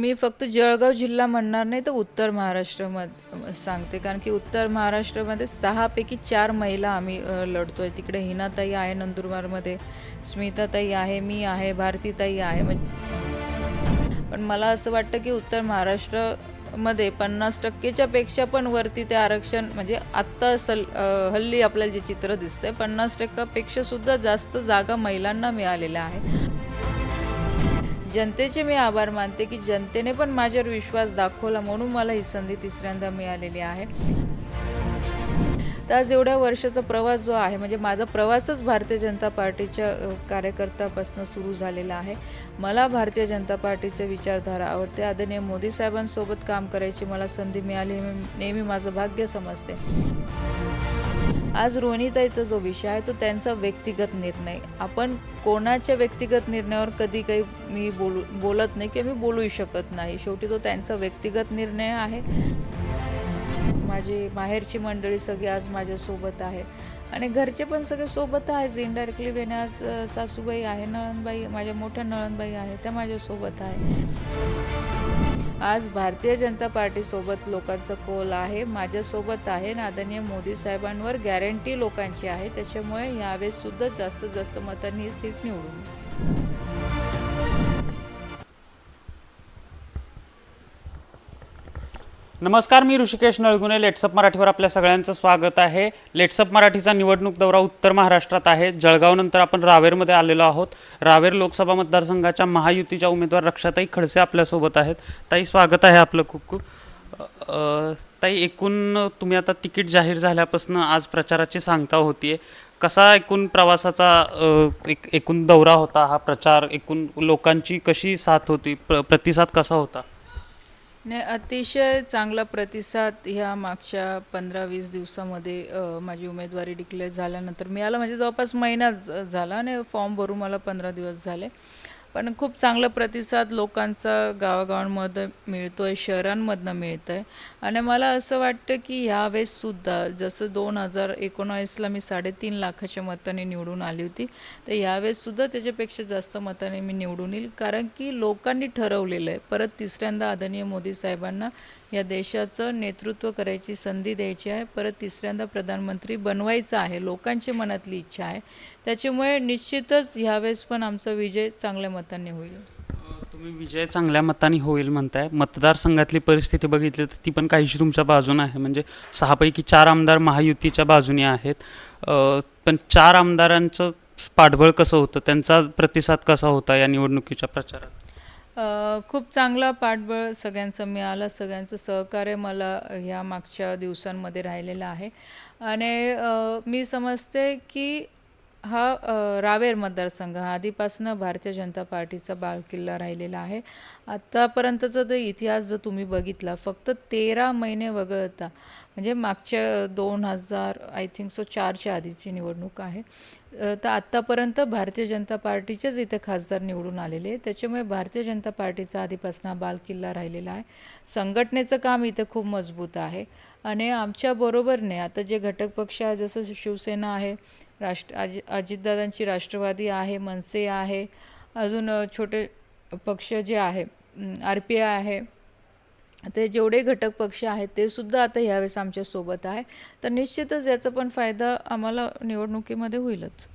मी फक्त जळगाव जिल्हा म्हणणार नाही तर उत्तर महाराष्ट्रामध्ये सांगते. कारण की उत्तर महाराष्ट्रामध्ये सहापैकी चार महिला आम्ही लढतो आहे तिकडे हिनाताई आहे नंदुरबारमध्ये. स्मिताताई आहे मी आहे भारतीताई आहे. म्हणजे पण मला असं वाटतं की उत्तर महाराष्ट्रामध्ये पन्नास टक्केच्या पेक्षा पण वरती ते आरक्षण म्हणजे आत्ता सल हल्ली आपल्याला जे चित्र दिसतंय पन्नास टक्क्यापेक्षासुद्धा जास्त जागा महिलांना मिळालेल्या आहे. जनतेचे मी आभार मानते की जनतेने पण माझ्यावर विश्वास दाखवला म्हणून मला ही संधी तिसऱ्यांदा मिळालेली आहे. तर आज एवढ्या वर्षाचा प्रवास जो आहे म्हणजे माझा प्रवासच भारतीय जनता पार्टीच्या कार्यकर्त्यापासून सुरू झालेला आहे. मला भारतीय जनता पार्टीचे विचारधारा आवडते. आदरणीय मोदी साहेबांसोबत काम करायची मला संधी मिळाली नेहमी माझं भाग्य समजते. आज रोहिणीताईचा जो विषय आहे तो त्यांचा व्यक्तिगत निर्णय. आपण कोणाच्या व्यक्तिगत निर्णयावर कधी काही मी बोलू बोलत नाही किंवा मी बोलूही शकत नाही. शेवटी तो त्यांचा व्यक्तिगत निर्णय आहे. माझी माहेरची मंडळी सगळी आज माझ्यासोबत आहे. आणि घरचे पण सगळे सोबत आहेच इनडायरेक्टली वेने आज सासूबाई आहे नळणबाई माझ्या मोठ्या नळणबाई आहे त्या माझ्यासोबत आहे. आज भारतीय जनता पार्टीसोबत लोकांचा कोल आहे. माझ्यासोबत आहे आदरणीय मोदी साहेबांवर गॅरंटी लोकांची आहे. त्याच्यामुळे यावेळेस सुद्धा जास्तीत जास्त मतांनी ही सीट निवडून. नमस्कार मी ऋषिकेश नळगुणे. लेट्सअप मराठीवर आपल्या सगळ्यांचं स्वागत आहे. लेट्सअप मराठीचा निवडणूक दौरा उत्तर महाराष्ट्रात आहे. जळगावनंतर आपण रावेरमध्ये आलेलो आहोत. रावेर लोकसभा मतदारसंघाच्या महायुतीच्या उमेदवार रक्षाताई खडसे आपल्यासोबत आहेत. ताई स्वागत आहे आपलं खूप खूप. ताई एकूण तुम्ही आता तिकीट जाहीर झाल्यापासून आज प्रचाराची सांगता होतीये. कसा एकूण प्रवासाचा एक एकूण दौरा होता? हा प्रचार एकूण लोकांची कशी साथ होती? प्र प्रतिसाद कसा होता? ने अतिशय चांगला प्रतिसाद ह्या मागच्या पंधरा वीस दिवसामध्ये अ, माझी उमेदवारी डिक्लेअर झाल्यानंतर मिळाला. म्हणजे जवळपास महिनाच झाला आणि फॉर्म भरून मला पंधरा दिवस झाले. पण खूप चांगला प्रतिसाद लोकांचा गावागावांमध्ये मिळतो आहे शहरांमधनं मिळतं आहे आणि मला असं वाटतं की ह्यावेळेससुद्धा जसं दोन हजार एकोणावीसला मी साडेतीन लाखाच्या मताने निवडून आली होती तर ह्यावेळेससुद्धा त्याच्यापेक्षा जास्त मताने मी निवडून येईल. कारण की लोकांनी ठरवलेलं आहे. परत तिसऱ्यांदा आदरणीय मोदी साहेबांना या देशाचं नेतृत्व करायची संधी द्यायची आहे. परत तिसऱ्यांदा प्रधानमंत्री बनवायचं आहे लोकांची मनातली इच्छा आहे. त्याच्यामुळे निश्चितच ह्यावेळेस पण आमचा विजय चांगल्या मतांनी होईल. तुम्ही विजय चांगल्या मताने होईल म्हणताय. मतदारसंघातली परिस्थिती बघितली तर ती पण काहीशी तुमच्या बाजूने आहे. म्हणजे सहापैकी चार आमदार महायुतीच्या बाजूने आहेत. पण चार आमदारांचं पाठबळ कसं होतं? त्यांचा प्रतिसाद कसा होता या निवडणुकीच्या प्रचारात? खूप चांगला पाठबळ सगळ्यांचं मिळालं सगळ्यांचं सहकार्य मला ह्या मागच्या दिवसांमध्ये राहिलेलं आहे. आणि मी समजते की हा अ, रावेर मतदारसंघ हा आधीपासून भारतीय जनता पार्टीचा बाळकिल्ला राहिलेला आहे. आत्तापर्यंतचा जर इतिहास जर तुम्ही बघितला फक्त तेरा महिने वगळता म्हणजे मागच्या दोन हजार आय थिंक सो चारच्या आधीची निवडणूक आहे. अ, तर आत्तापर्यंत भारतीय जनता पार्टीचेच इथे खासदार निवडून आलेले आहे त्याच्यामुळे भारतीय जनता पार्टीचा आधीपासून हा बालकिल्ला राहिलेला आहे. संघटनेचं काम इथे खूप मजबूत आहे. आणि आमच्याबरोबरने आता जे घटक पक्ष आहे जसं शिवसेना आहे राष्ट्र अजि अजितदादांची राष्ट्रवादी आहे मनसे आहे अजून छोटे पक्ष जे आहे आर पी आय आहे ते जेवढे घटक पक्ष आहेत ते सुद्धा आता यावेळेस आमच्यासोबत आहे. तर निश्चितच याचा पण फायदा आम्हाला निवडणुकीमध्ये होईलच.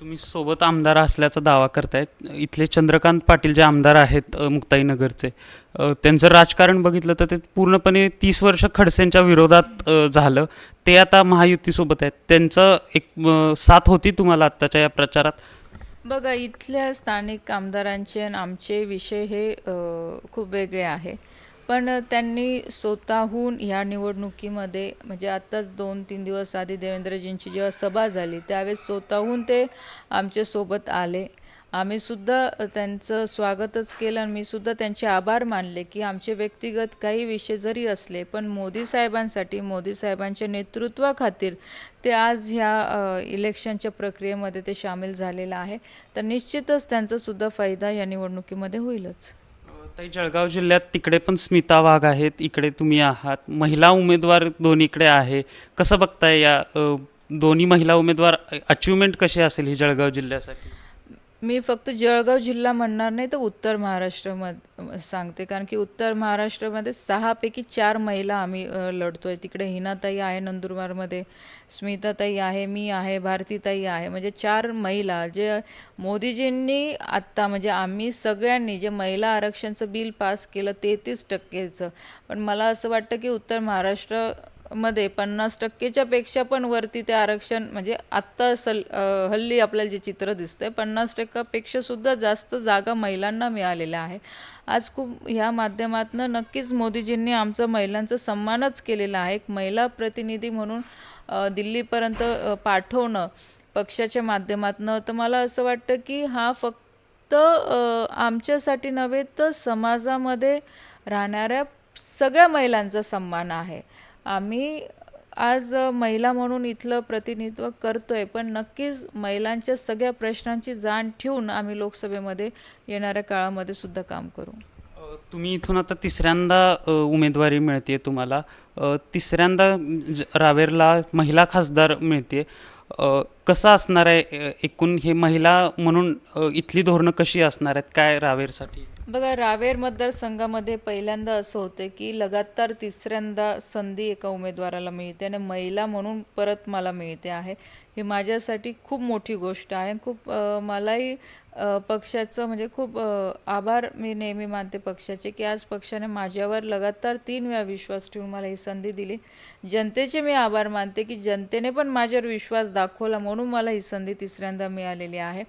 तुम्ही सोबत आमदार असल्याचा दावा करतायत इथले चंद्रकांत पाटील जे आमदार आहेत मुक्ताईनगरचे त्यांचं राजकारण बघितलं तर ते पूर्णपणे तीस वर्ष खडसेंच्या विरोधात झालं. ते आता महायुतीसोबत आहेत. त्यांचं एक साथ होती तुम्हाला आत्ताच्या या प्रचारात? बघा इथल्या स्थानिक आमदारांचे आणि आमचे विषय हे खूप वेगळे आहे. पण त्यांनी स्वतःहून ह्या निवडणुकीमध्ये म्हणजे आत्ताच दोन तीन दिवस आधी देवेंद्रजींची जेव्हा सभा झाली त्यावेळेस स्वतःहून ते आमच्यासोबत आले. आम्ही सुद्धा त्यांचं स्वागतच केलं आणि मी सुद्धा त्यांचे आभार मानले की आमचे व्यक्तिगत काही विषय जरी असले पण मोदी साहेबांसाठी मोदी साहेबांच्या नेतृत्वाखातीर ते आज ह्या इलेक्शनच्या प्रक्रियेमध्ये ते सामील झालेलं आहे. तर निश्चितच त्यांचासुद्धा फायदा या निवडणुकीमध्ये होईलच. ताई जळगाव जिल्ह्यात तिकडे पण स्मिता वाघ आहेत. इकडे तुम्ही आहात. महिला उमेदवार दोन्हीकडे आहे. कसं बघताय या अ, दोन्ही महिला उमेदवार अचिव्हमेंट कशी असेल ही जळगाव जिल्ह्यासाठी? मी फक्त जळगाव जिल्हा म्हणणार नाही तर उत्तर महाराष्ट्रामध्ये सांगते. कारण की उत्तर महाराष्ट्रामध्ये सहापैकी चार महिला आम्ही लढतो लढतोय. तिकडे हिनाताई आहे नंदुरबारमध्ये स्मिताताई आहे मी आहे भारतीताई आहे. म्हणजे चार महिला जे मोदीजींनी आत्ता म्हणजे आम्ही सगळ्यांनी जे महिला आरक्षणचं बिल पास केलं तेहतीस टक्केचं. पण मला असं वाटतं की उत्तर महाराष्ट्र मध्ये पन्नास टक्केच्या पेक्षा पण वरती ते आरक्षण म्हणजे आत्ता सल हल्ली आपल्याला जे चित्र दिसतंय पन्नास टक्क्यापेक्षा सुद्धा जास्त जागा महिलांना मिळालेल्या आहे आज खूप ह्या माध्यमातनं नक्कीच मोदीजींनी आमचा महिलांचा सन्मानच केलेला आहे. एक महिला प्रतिनिधी म्हणून दिल्लीपर्यंत पाठवणं पक्षाच्या माध्यमातनं तर मला असं वाटतं की हा फक्त आमच्यासाठी नव्हे तर समाजामध्ये राहणाऱ्या सगळ्या महिलांचा सन्मान आहे. आम्ही आज महिला म्हणून इथलं प्रतिनिधित्व करतो आहे पण नक्कीच महिलांच्या सगळ्या प्रश्नांची जाण ठेवून आम्ही लोकसभेमध्ये येणाऱ्या काळामध्ये सुद्धा काम करू. तुम्ही इथून आता तिसऱ्यांदा उमेदवारी मिळते तुम्हाला. तिसऱ्यांदा ज- रावेरला महिला खासदार मिळते कसं असणार आहे एकूण हे महिला म्हणून इथली धोरणं कशी असणार आहेत? काय रावेरसाठी? बघा रावेर मतदारसंघामध्ये पहिल्यांदा असं होतं की लगातार तिसऱ्यांदा संधी एका उमेदवाराला मिळते आणि महिला म्हणून परत मला मिळते आहे. ही माझ्यासाठी खूप मोठी गोष्ट आहे. खूप मलाही पक्षाचं म्हणजे खूप आभार मी नेहमी मानते पक्षाचे की आज पक्षाने माझ्यावर लगातार तीन वेळा विश्वास ठेवून मला ही संधी दिली. जनतेचे मी आभार मानते की जनतेने पण माझ्यावर विश्वास दाखवला म्हणून मला ही संधी तिसऱ्यांदा मिळालेली आहे.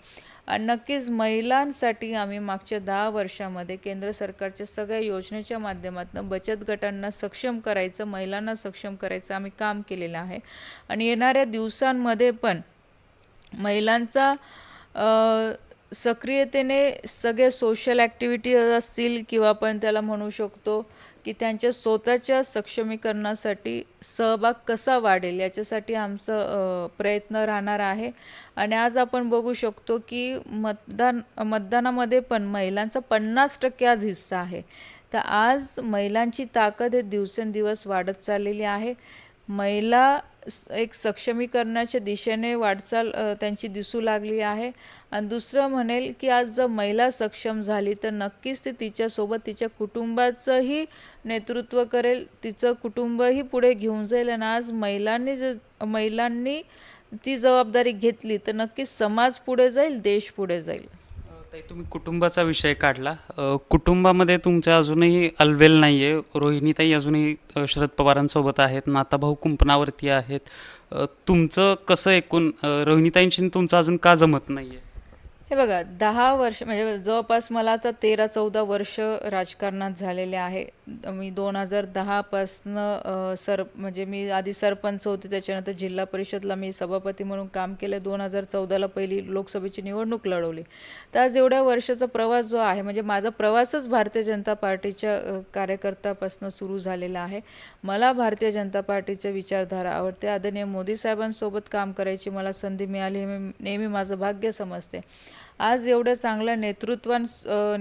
नक्कीच महिलांसाठी आम्ही मागच्या दहा वर्षामध्ये केंद्र सरकारच्या सगळ्या योजनेच्या माध्यमातून बचत गटांना सक्षम करायचं महिलांना सक्षम करायचं आम्ही काम केलेलं आहे. आणि येणाऱ्या दिवसांमध्ये पण महिलांचा सक्रियतेने सगळे सोशल ॲक्टिव्हिटी असतील किंवा आपण त्याला म्हणू शकतो की त्यांच्या स्वतःच्या सक्षमीकरणासाठी सहभाग कसा वाढेल याच्यासाठी आमचं प्रयत्न राहणार आहे. आणि आज आपण बघू शकतो की मतदान मतदानामध्ये पण महिलांचा पन्नास टक्के आज हिस्सा आहे. तर आज महिलांची ताकद हे दिवसेंदिवस वाढत चाललेली आहे. महिला स- एक सक्षमीकरणाच्या दिशेने वाटचाल त्यांची दिसू लागली आहे. आणि दुसरं म्हणेल की आज जर महिला सक्षम झाली तर नक्कीच ती तिच्यासोबत तिच्या कुटुंबाचंही नेतृत्व करेल तिचं कुटुंबही पुढे घेऊन जाईल. आणि आज महिलांनी ज महिलांनी ती जबाबदारी घेतली तर नक्कीच समाज पुढे जाईल देश पुढे जाईल. ताई तुम्ही कुटुंबाचा विषय काढला. अ, कुटुंबामध्ये तुमच्या अजूनही अलवेल नाही आहे रोहिणीताई अजूनही अ, शरद पवारांसोबत आहेत नाताभाऊ कुंपणावरती आहेत. अ, तुमचं कसं एकूण अ, रोहिणीताईंशी तुमचं अजून का जमत नाही आहे हे बघा दहा वर्ष म्हणजे जवळपास मला आता तेरा चौदा वर्ष राजकारणात झालेले आहे. मी दोन हजार दहापासनं सर म्हणजे मी आधी सरपंच होते त्याच्यानंतर जिल्हा परिषदला मी सभापती म्हणून काम केलं. दोन हजार चौदाला पहिली लोकसभेची निवडणूक लढवली. तर आज एवढ्या वर्षाचा प्रवास जो आहे म्हणजे माझा प्रवासच भारतीय जनता पार्टीच्या कार्यकर्त्यापासून सुरू झालेला आहे. मला भारतीय जनता पार्टीचे विचारधारा आवडते. आदरणीय मोदी साहेबांसोबत काम करायची मला संधी मिळाली हे मी नेहमी माझं भाग्य समजते. आज एवढ्या चांगल्या नेतृत्वां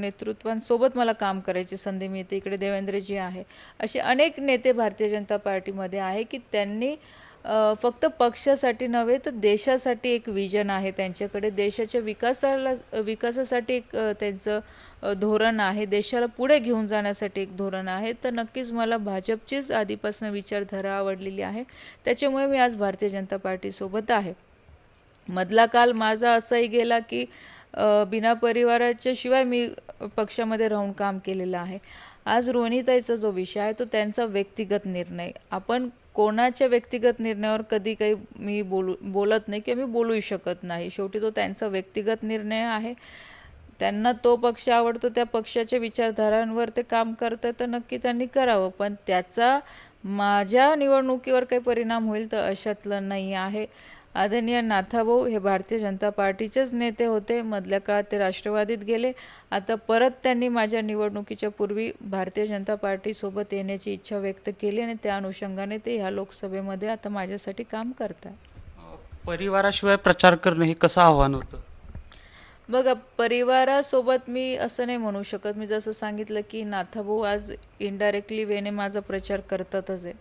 नेतृत्वांसोबत मला काम करायची संधी मिळते. इकडे देवेंद्रजी आहे. असे अनेक नेते भारतीय जनता पार्टीमध्ये आहे की त्यांनी फक्त पक्षासाठी नव्हे तर देशासाठी एक विजन आहे त्यांच्याकडे. देशाच्या विकासाला विकासासाठी एक त्यांचं धोरण आहे. देशाला पुढे घेऊन जाण्यासाठी एक धोरण आहे. तर नक्कीच मला भाजपचीच आधीपासून विचारधारा आवडलेली आहे. त्याच्यामुळे मी आज भारतीय जनता पार्टीसोबत आहे. मधला काल माझा असाही गेला की बिना परिवाराच्या शिवाय मी पक्षामध्ये राहून काम केलेलं आहे. आज रोहिणीताईचा जो विषय आहे तो त्यांचा व्यक्तिगत निर्णय. आपण कोणाच्या व्यक्तिगत निर्णयावर कधी काही मी बोलू बोलत नाही किंवा मी बोलूही शकत नाही. शेवटी तो त्यांचा व्यक्तिगत निर्णय आहे. त्यांना तो पक्ष आवडतो त्या पक्षाच्या विचारधारांवर ते काम करतं तर नक्की त्यांनी करावं. पण त्याचा माझ्या निवडणुकीवर काही परिणाम होईल तर अशातलं नाही आहे. आदरणीय नाथाभाऊ हे भारतीय जनता पार्टीचेच नेते होते. मधल्या काळात ते राष्ट्रवादीत गेले. आता परत त्यांनी माझ्या निवडणुकीच्या पूर्वी भारतीय जनता पार्टीसोबत येण्याची इच्छा व्यक्त केली आणि त्या अनुषंगाने ते ह्या लोकसभेमध्ये आता माझ्यासाठी काम करतात. परिवाराशिवाय प्रचार करणं हे कसं आव्हान होतं? बघा परिवारासोबत मी असं नाही म्हणू शकत. मी जसं सांगितलं की नाथाभाऊ आज इनडायरेक्टली वेने माझा प्रचार करतातच आहे.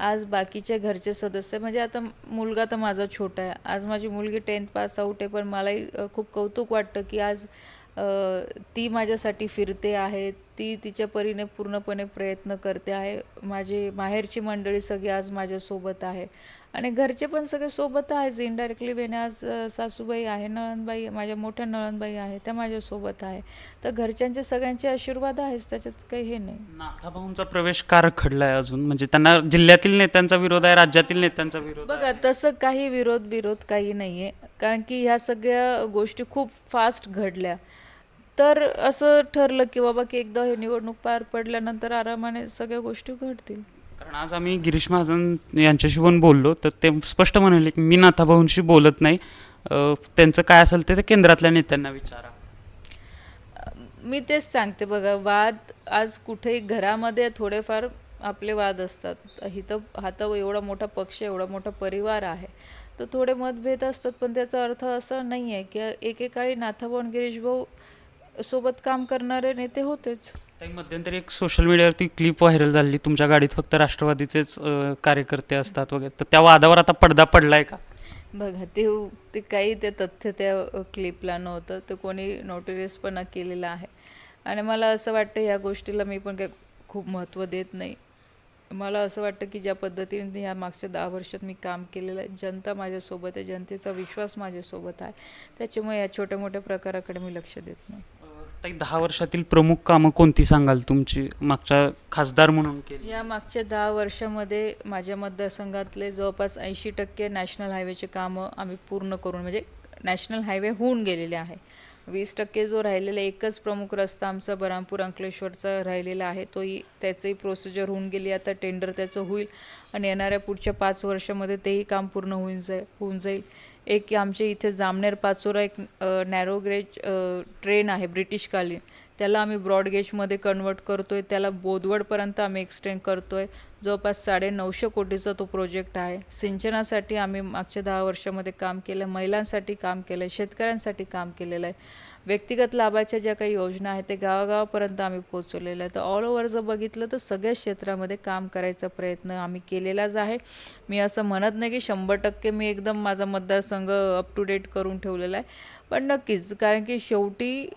आज बाकीचे घरचे सदस्य म्हणजे आता मुलगा तर माझा छोटा आहे. आज माझी मुलगी टेन्थ पास आऊट आहे पण मलाही खूप कौतुक वाटतं की आज ती माझ्यासाठी फिरते आहे ती तिच्या परीने पूर्णपणे प्रयत्न करते आहे. माझी माहेरची मंडळी सगळी आज माझ्यासोबत आहे. आणि घरचे पण सगळे सोबत आहेच इनडायरेक्टली अ, सासूबाई आहे नळणबाई माझ्या मोठ्या नळणबाई आहे त्या माझ्यासोबत आहे. तर घरच्यांचे सगळ्यांचे आशीर्वाद आहेच त्याच्यात काही हे नाही. नाथाभाऊंचा प्रवेश का रखडलाय अजून? म्हणजे त्यांना जिल्ह्यातील नेत्यांचा विरोध आहे राज्यातील नेत्यांचा विरोध आहे? बघा तसं काही विरोध विरोध काही नाही आहे कारण की ह्या सगळ्या गोष्टी खूप फास्ट घडल्या. तर असं ठरलं की बाबा की एकदा हे निवडणूक पार पडल्यानंतर आरामाने सगळ्या गोष्टी घडतील. कारण आज आम्ही गिरीश महाजन यांच्याशी पण बोललो तर ते स्पष्ट म्हणाले की मी नाथाभाऊंशी बोलत नाही. त्यांचं काय असेल ते ते केंद्रातल्या नेत्यांना विचारा. मी तेच सांगते बघा वाद आज कुठेही घरामध्ये थोडेफार आपले वाद असतात. हिथं हा तर एवढा मोठा पक्ष एवढा मोठा परिवार आहे. तर थोडे मतभेद असतात पण त्याचा अर्थ असा नाही आहे की एकेकाळी नाथाभाऊ गिरीश भाऊ सोबत काम करणारे नेते होतेच. ताई मध्यंतरी एक सोशल मीडियावरती क्लिप व्हायरल झाली. तुमच्या गाडीत फक्त राष्ट्रवादीचेच अं, कार्यकर्ते असतात वगैरे. तर त्या वादावर आता पडदा पडलाय का? बघा ते ते काही ते तथ्य त्या क्लिपला नव्हतं. ते कोणी नोटिरियसपणा केलेला आहे. आणि मला असं वाटतं ह्या गोष्टीला मी पण काही खूप महत्त्व देत नाही. मला असं वाटतं की ज्या पद्धतीने ह्या मागच्या दहा वर्षात मी काम केलेलं आहे जनता माझ्यासोबत आहे जनतेचा विश्वास माझ्यासोबत आहे. त्याच्यामुळे या छोट्या मोठ्या प्रकाराकडे मी लक्ष देत नाही. ताई दहा वर्षातील प्रमुख कामं कोणती सांगाल तुमची? मागच्या खासदार म्हणून केली. या मागच्या दहा वर्षामध्ये माझ्या मतदारसंघातले जवळपास ऐंशी टक्के नॅशनल हायवेचे कामं आम्ही पूर्ण करून म्हणजे नॅशनल हायवे होऊन गेलेले आहे. वीस टक्के जो राहिलेला एकच प्रमुख रस्ता आमचा बरामपूर अंकलेश्वरचा राहिलेला आहे तोही त्याचंही प्रोसिजर होऊन गेली. आता टेंडर त्याचं होईल आणि येणाऱ्या पुढच्या पाच वर्षामध्ये तेही काम पूर्ण होऊन जाईल होऊन जाईल. एक आमच्या इथे जामनेर पाचोरा एक नॅरो ग्रेज ट्रेन आहे ब्रिटिशकालीन. त्याला आम्ही ब्रॉडगेजमध्ये कन्वर्ट करतो आहे त्याला बोदवडपर्यंत आम्ही एक्सटेंड करतो आहे जवळपास साडे नऊशे कोटीचा तो प्रोजेक्ट आहे. सिंचनासाठी आम्ही मागच्या दहा वर्षामध्ये काम केलं. महिलांसाठी काम केलं आहे शेतकऱ्यांसाठी काम केलेलं आहे. व्यक्तिगत लाभाच्या ज्या काही योजना आहेत ते गावागावापर्यंत आम्ही पोचवलेलं आहे. तर ऑल ओव्हर जर बघितलं तर सगळ्या क्षेत्रामध्ये काम करायचा प्रयत्न आम्ही केलेलाच आहे. मी असं म्हणत नाही की शंभर टक्के मी एकदम माझा मतदारसंघ अप टू डेट करून ठेवलेला आहे. पण नक्कीच कारण की शेवटी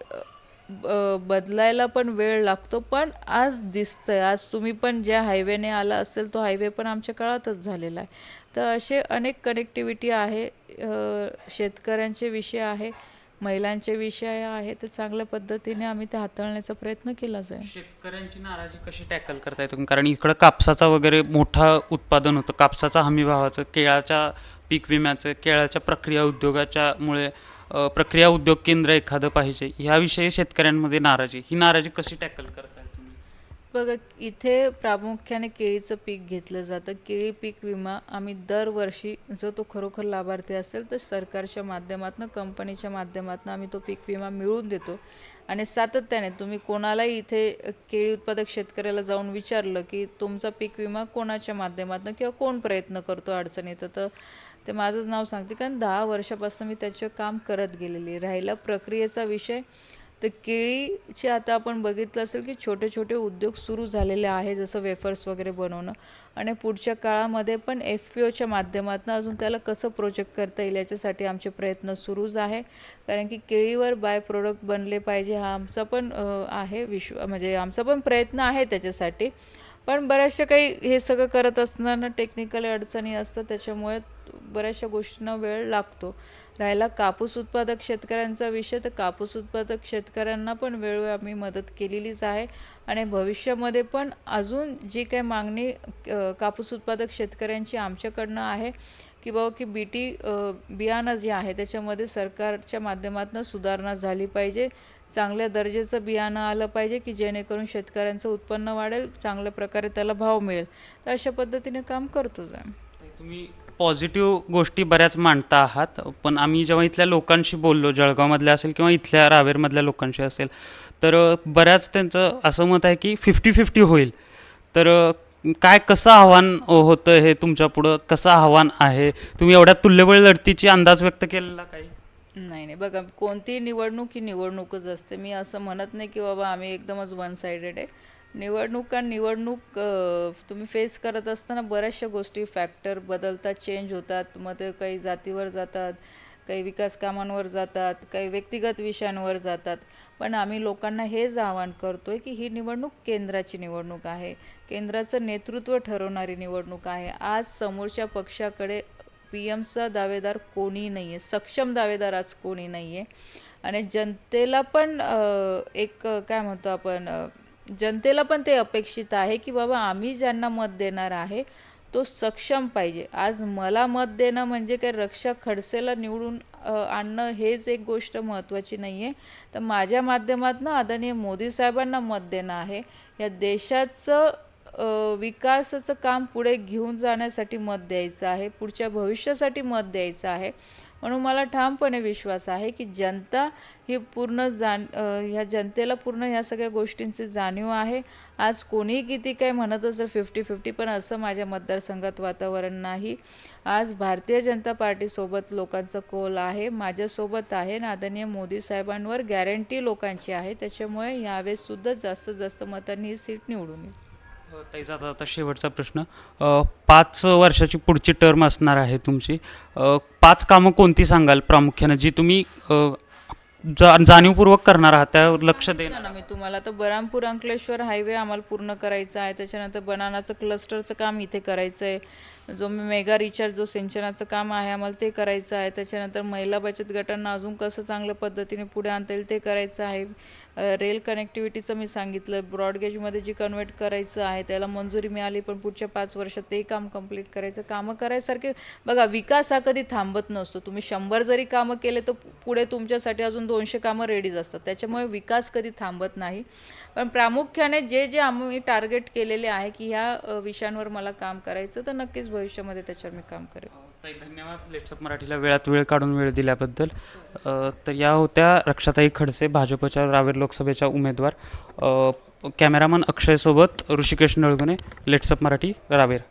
ब- बदलायला पण वेळ लागतो. पण आज दिसतंय आज तुम्ही पण ज्या हायवेने आला असेल तो हायवे पण आमच्या काळातच झालेला आहे. तर असे अनेक कनेक्टिव्हिटी आहे शेतकऱ्यांचे विषय आहे. महिलांचे विषय आहे ते चांगल्या पद्धतीने आम्ही ते हाताळण्याचा प्रयत्न केलाच आहे. शेतकऱ्यांची नाराजी कशी टॅकल करताय तुम्ही? कारण इकडं कापसाचा वगैरे मोठा उत्पादन होतं. कापसाचा हमी भावाचं केळाच्या पीक विम्याचं केळाच्या प्रक्रिया उद्योगाच्या मुळे प्रक्रिया उद्योग केंद्र एखादं पाहिजे ह्याविषयी शेतकऱ्यांमध्ये नाराजी. ही नाराजी कशी टॅकल करताय? बघा इथे प्रामुख्याने केळीचं पीक घेतलं जातं. केळी पीक विमा आम्ही दरवर्षी जर तो खरोखर लाभार्थी असेल तर सरकारच्या माध्यमातून कंपनीच्या माध्यमातून आम्ही तो पीक विमा मिळवून देतो. आणि सातत्याने तुम्ही कोणालाही इथे केळी उत्पादक शेतकऱ्याला जाऊन विचारलं की तुमचा पीक विमा कोणाच्या माध्यमातून किंवा कोण प्रयत्न करतो अडचणीत तर ते माझंच नाव सांगते. कारण दहा वर्षापासून मी त्याचं काम करत गेलेली राहिला प्रक्रियेचा विषय तर केळीचे आता आपण बघितलं असेल की छोटे छोटे उद्योग सुरू झालेले आहे जसं वेफर्स वगैरे बनवणं. आणि पुढच्या काळामध्ये पण एफ पी ओच्या माध्यमातून अजून त्याला कसं प्रोजेक्ट करता येईल याच्यासाठी आमचे प्रयत्न सुरूच आहे. कारण की केळीवर बाय प्रोडक्ट बनले पाहिजे हा आमचा पण आहे विश्व म्हणजे आमचा पण प्रयत्न आहे त्याच्यासाठी. पण बऱ्याचशा काही हे सगळं करत असताना टेक्निकल अडचणी असतात त्याच्यामुळे बऱ्याचशा गोष्टींना वेळ लागतो. राहिला कापूस उत्पादक शेतकऱ्यांचा विषय. तर कापूस उत्पादक शेतकऱ्यांना पण वेळोवेळी आम्ही मदत केलेलीच आहे. आणि भविष्यामध्ये पण अजून जी काही मागणी कापूस उत्पादक शेतकऱ्यांची आमच्याकडनं आहे की बाबा की बी टी बियाणं जे आहे त्याच्यामध्ये सरकारच्या माध्यमातून सुधारणा झाली पाहिजे. चांगल्या दर्जाचं बियाणं आलं पाहिजे की जेणेकरून शेतकऱ्यांचं उत्पन्न वाढेल चांगल्या प्रकारे त्याला भाव मिळेल. तर अशा पद्धतीने काम करतोच आहे तुम्ही पॉझिटिव्ह गोष्टी बऱ्याच मांडता आहात पण आम्ही जेव्हा इथल्या लोकांशी बोललो जळगावमधल्या असेल किंवा इथल्या रावेरमधल्या लोकांशी असेल तर बऱ्याच त्यांचं असं मत आहे की फिफ्टी फिफ्टी होईल. तर काय कसं आव्हान होतं हे तुमच्या पुढं कसं आव्हान आहे? तुम्ही एवढ्या तुल्यबळ लढतीची अंदाज व्यक्त केलेला काही? नाही नाही बघा कोणतीही निवडणूक ही निवडणूकच असते. मी असं म्हणत नाही की बाबा आम्ही एकदमच वन सायडेड आहे. निवडणूक आणि निवडणूक तुम्ही फेस करत असताना बऱ्याचशा गोष्टी फॅक्टर बदलतात चेंज होतात. मग ते काही जातीवर जातात काही विकास कामांवर जातात काही व्यक्तिगत विषयांवर जातात. पण आम्ही लोकांना हेच आवाहन करतो आहे की ही निवडणूक केंद्राची निवडणूक आहे. केंद्राचं नेतृत्व ठरवणारी निवडणूक आहे. आज समोरच्या पक्षाकडे पी एमचा दावेदार कोणी नाही आहे सक्षम दावेदार आज कोणी नाही आहे आणि जनतेला पण एक काय म्हणतो आपण जनतेला पण ते अपेक्षित आहे की बाबा आम्ही ज्यांना मत देणार आहे तो सक्षम पाहिजे. आज मला मत देणं म्हणजे काय रक्षा खडसेला निवडून आणणं हेच एक गोष्ट महत्त्वाची नाही आहे तर माझ्या माध्यमातून आदरणीय मोदी साहेबांना मत देणं आहे. या देशाचं विकासाचं काम पुढे घेऊन जाण्यासाठी मत द्यायचं आहे पुढच्या भविष्यासाठी मत द्यायचं आहे. म्हणून मला ठामपणे विश्वास आहे की जनता ही पूर्ण जाण ह्या जनतेला पूर्ण ह्या सगळ्या गोष्टींची जाणीव आहे. आज कोणीही किती काय म्हणत असेल फिफ्टी फिफ्टी पण असं माझ्या मतदारसंघात वातावरण नाही. आज भारतीय जनता पार्टीसोबत लोकांचा कोल आहे माझ्यासोबत आहे. आणि आदरणीय मोदी साहेबांवर गॅरंटी लोकांची आहे. त्याच्यामुळे यावेळेस सुद्धा जास्तीत जास्त मतांनी ही सीट निवडून येईल. अ, ताईचा आता शेवटचा प्रश्न. अ, पाच वर्षाची पुढची टर्म असणार आहे तुमची. अ, पाच कामं कोणती सांगाल प्रामुख्यानं जी तुम्ही अ, जा जाणीवपूर्वक करणार आहात त्यावर लक्ष देणार ना मी तुम्हाला तर बरामपूर अंकलेश्वर हायवे आम्हाला पूर्ण करायचा आहे. त्याच्यानंतर बनानाचं क्लस्टरचं काम इथे करायचं आहे जो मी मेगा रिचार्ज जो सिंचनाचं काम आहे आम्हाला ते करायचं आहे. त्याच्यानंतर महिला बचत गटांना अजून कसं चांगल्या पद्धतीने पुढे आणता येईल ते करायचं आहे. रेल कनेक्टिव्हिटीचं मी सांगितलं. ब्रॉडगेजमध्ये जी कन्वर्ट करायचं आहे त्याला मंजुरी मिळाली पण पुढच्या पाच वर्षात ते काम कंप्लीट करायचं. कामं करायसारखे बघा विकास हा कधी थांबत नसतो. तुम्ही शंभर जरी कामं केले तर पुढे तुमच्यासाठी अजून दोनशे कामं रेडीज असतात. त्याच्यामुळे विकास कधी थांबत नाही. पण प्रामुख्याने जे जे आम्ही टार्गेट केलेले आहे की ह्या विषयांवर मला काम करायचं तर नक्कीच भविष्यामध्ये त्याच्यावर मी काम करेन. ताई धन्यवाद. लेट्सअप मराठीला वेळात वेळ काढून वेळ दिल्याबद्दल. तर या होत्या रक्षाताई खडसे भाजपच्या रावेर लोकसभेच्या उमेदवार. कॅमेरामन अक्षयसोबत ऋषिकेश नळगुणे. लेट्सअप मराठी रावेर.